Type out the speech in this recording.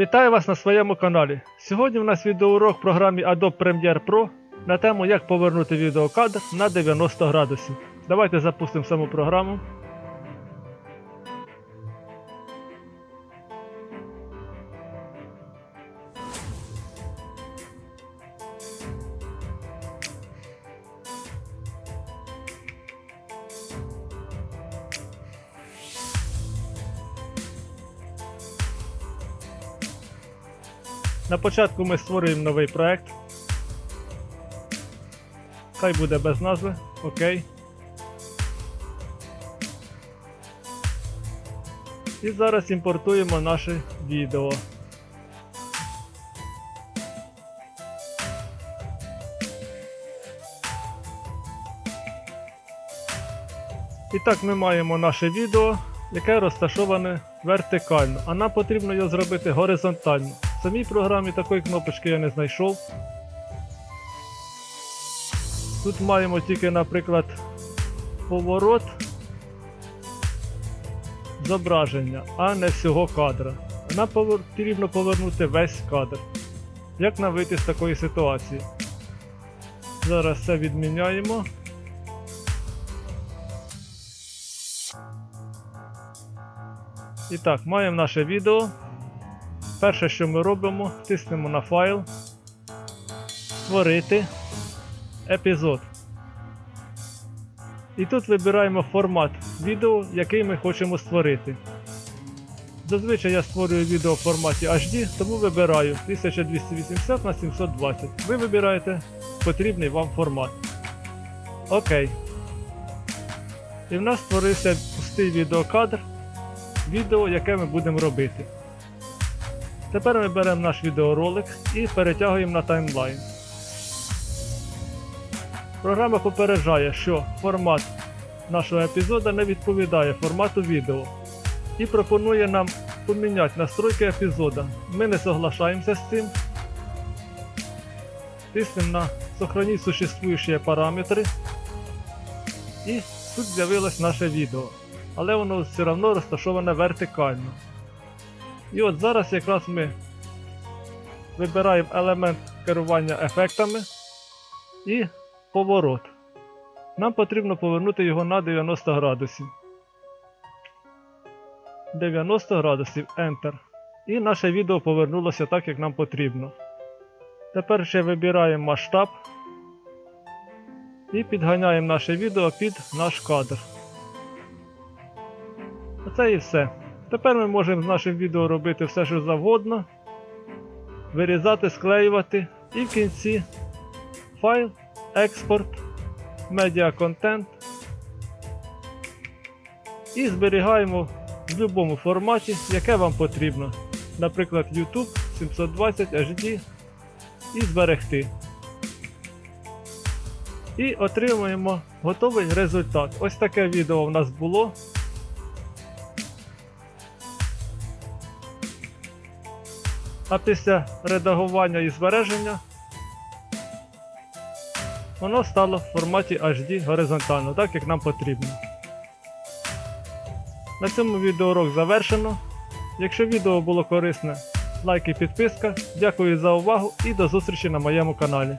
Вітаю вас на своєму каналі. Сьогодні у нас відеоурок в програмі Adobe Premiere Pro на тему як повернути відеокадр на 90 градусів. Давайте запустимо саму програму. На початку ми створюємо новий проект. Хай буде без назви. Окей. І зараз імпортуємо наше відео. І так ми маємо наше відео, яке розташоване вертикально, а нам потрібно його зробити горизонтально. В самій програмі такої кнопочки я не знайшов. Тут маємо тільки, наприклад, поворот зображення, а не всього кадра. Нам потрібно повернути весь кадр. Як нам вийти з такої ситуації? Зараз це відміняємо. І так, маємо наше відео. Перше, що ми робимо, тиснемо на файл, створити епізод. І тут вибираємо формат відео, який ми хочемо створити. Зазвичай я створюю відео в форматі HD, тому вибираю 1280 на 720. Ви вибираєте потрібний вам формат. Окей. І в нас створився пустий відеокадр, відео, яке ми будемо робити. Тепер ми беремо наш відеоролик і перетягуємо на таймлайн. Програма попереджає, що формат нашого епізода не відповідає формату відео і пропонує нам поміняти настройки епізода. Ми не соглашаємося з цим. Тиснемо на Сохраніть существуючі параметри. І тут з'явилось наше відео. Але воно все одно розташоване вертикально. І от зараз якраз ми вибираємо елемент керування ефектами і поворот. Нам потрібно повернути його на 90 градусів. 90 градусів Enter. І наше відео повернулося так, як нам потрібно. Тепер ще вибираємо масштаб і підганяємо наше відео під наш кадр. Оце і все. Тепер ми можемо з нашим відео робити все, що завгодно, вирізати, склеювати і в кінці файл, експорт, медіа контент і зберігаємо в будь-якому форматі, яке вам потрібно. Наприклад, YouTube 720 HD і зберегти. І отримуємо готовий результат. Ось таке відео в нас було. А після редагування і збереження воно стало в форматі HD горизонтально, так як нам потрібно. На цьому відеоурок завершено. Якщо відео було корисне, лайк і підписка. Дякую за увагу і до зустрічі на моєму каналі.